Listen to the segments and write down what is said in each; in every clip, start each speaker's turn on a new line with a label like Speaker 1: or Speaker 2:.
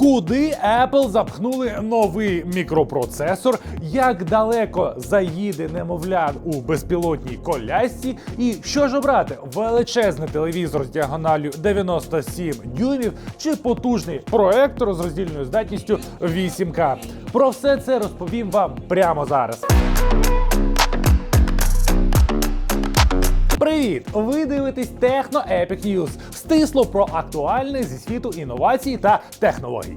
Speaker 1: Куди Apple запхнули новий мікропроцесор? Як далеко заїде немовля у безпілотній колясці? І що ж обрати? Величезний телевізор з діагоналлю 97 дюймів чи потужний проектор з роздільною здатністю 8К? Про все це розповім вам прямо зараз. Привіт! Ви дивитесь Техно Epic News. Стисло про актуальне зі світу інновацій та технологій.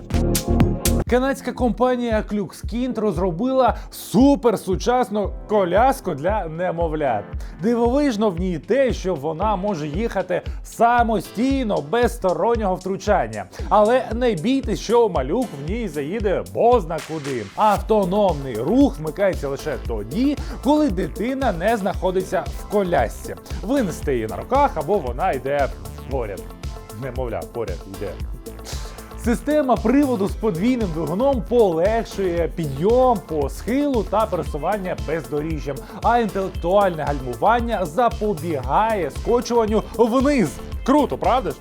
Speaker 1: Канадська компанія Клюкскінт розробила суперсучасну коляску для немовлят. Дивовижно в ній те, що вона може їхати самостійно, без стороннього втручання. Але не бійтесь, що малюк в ній заїде бозна куди. Автономний рух вмикається лише тоді, коли дитина не знаходиться в колясці. Ви несете її на руках або вона йде поряд. Немовля, поряд йде. Система приводу з подвійним двигуном полегшує підйом по схилу та пересування бездоріжжям, а інтелектуальне гальмування запобігає скочуванню вниз. Круто, правда ж?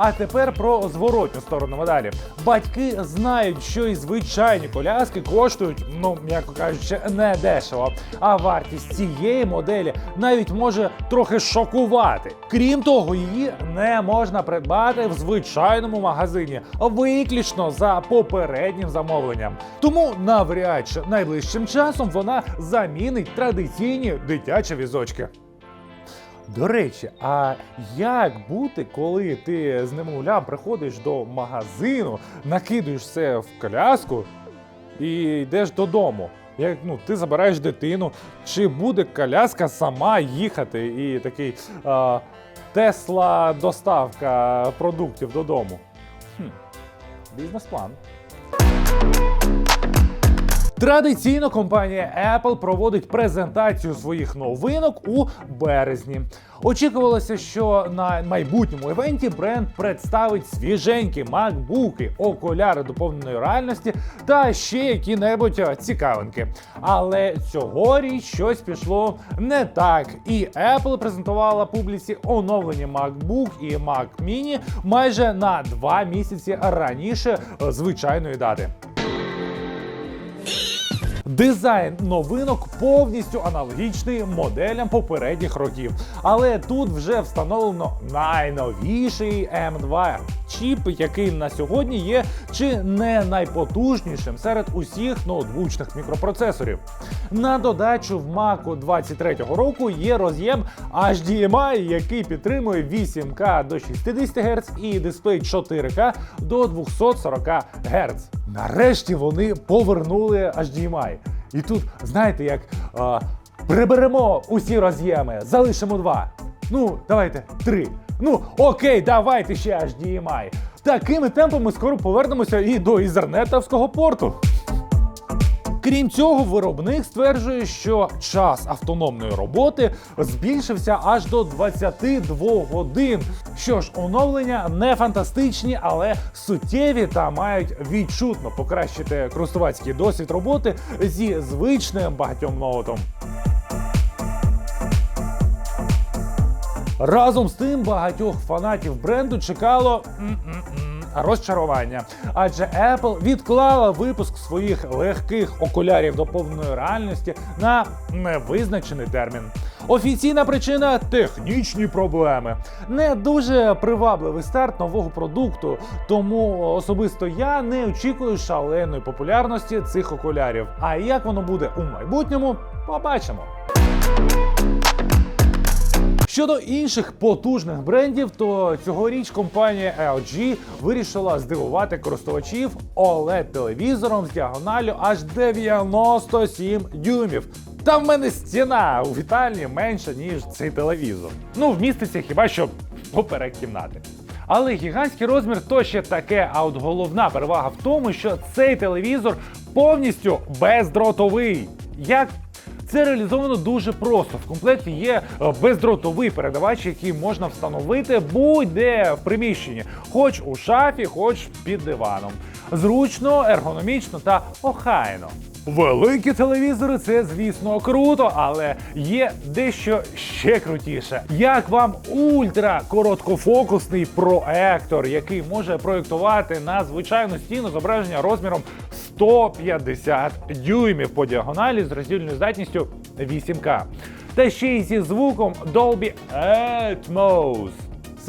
Speaker 1: А тепер про зворотню сторону медалі. Батьки знають, що і звичайні коляски коштують, ну м'яко кажучи, не дешево. А вартість цієї моделі навіть може трохи шокувати. Крім того, її не можна придбати в звичайному магазині, виключно за попереднім замовленням. Тому навряд чи найближчим часом вона замінить традиційні дитячі візочки. До речі, а як бути, коли ти з немовлям приходиш до магазину, накидуєш все в коляску і йдеш додому? Як ну, ти забираєш дитину, чи буде коляска сама їхати і такий а, Тесла доставка продуктів додому? Хм, бізнес-план. Традиційно компанія Apple проводить презентацію своїх новинок у березні. Очікувалося, що на майбутньому івенті бренд представить свіженькі макбуки, окуляри доповненої реальності та ще які-небудь цікавинки. Але цьогоріч щось пішло не так. І Apple презентувала публіці оновлені MacBook і Mac Mini майже на два місяці раніше звичайної дати. Дизайн новинок повністю аналогічний моделям попередніх років. Але тут вже встановлено найновіший M2 чіп, який на сьогодні є чи не найпотужнішим серед усіх ноутбучних мікропроцесорів. На додачу в Mac 23-го року є роз'єм HDMI, який підтримує 8К до 60 Гц і дисплей 4К до 240 Гц. Нарешті вони повернули HDMI. І тут, знаєте, як а, приберемо усі роз'єми, залишимо два. Ну, давайте три. Ну, окей, давайте ще HDMI. Такими темпами скоро повернемося і до ізернетовського порту. Крім цього, виробник стверджує, що час автономної роботи збільшився аж до 22 годин. Що ж, оновлення не фантастичні, але суттєві та мають відчутно покращити користувацький досвід роботи зі звичним багатьом ноутом. Разом з тим багатьох фанатів бренду чекало м-м-м, розчарування, адже Apple відклала випуск своїх легких окулярів до повної реальності на невизначений термін. Офіційна причина технічні проблеми. Не дуже привабливий старт нового продукту, тому особисто я не очікую шаленої популярності цих окулярів. А як воно буде у майбутньому, побачимо. Щодо інших потужних брендів, то цьогоріч компанія LG вирішила здивувати користувачів oled телевізором з діагоналю аж 97 дюймів. Та в мене стіна у вітальні менша, ніж цей телевізор. Ну, вміститься хіба що поперек кімнати. Але гігантський розмір то ще таке. А от головна перевага в тому, що цей телевізор повністю бездротовий. Як це реалізовано дуже просто. В комплекті є е, бездротовий передавач, який можна встановити будь-де в приміщенні, хоч у шафі, хоч під диваном. Зручно, ергономічно та охайно. Великі телевізори це, звісно, круто, але є дещо ще крутіше. Як вам ультра короткофокусний проектор, який може проєктувати на звичайну стіну зображення розміром 150 дюймів по діагоналі з роздільною здатністю 8К. Та ще й зі звуком Dolby Atmos.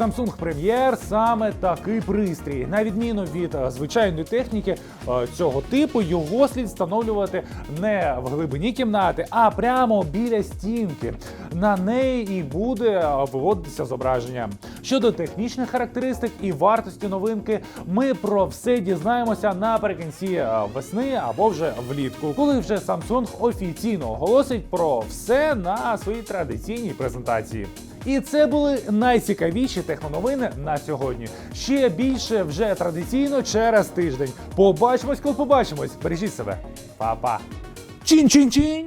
Speaker 1: Samsung Premier саме такий пристрій. На відміну від е, звичайної техніки е, цього типу, його слід встановлювати не в глибині кімнати, а прямо біля стінки. На неї і буде е, виводитися зображення. Щодо технічних характеристик і вартості новинки, ми про все дізнаємося наприкінці е, весни або вже влітку, коли вже Samsung офіційно оголосить про все на своїй традиційній презентації. І це були найцікавіші техноновини на сьогодні. Ще більше вже традиційно через тиждень. Побачимось, коли побачимось. Бережіть себе. Па-па. Чин-чин-чин.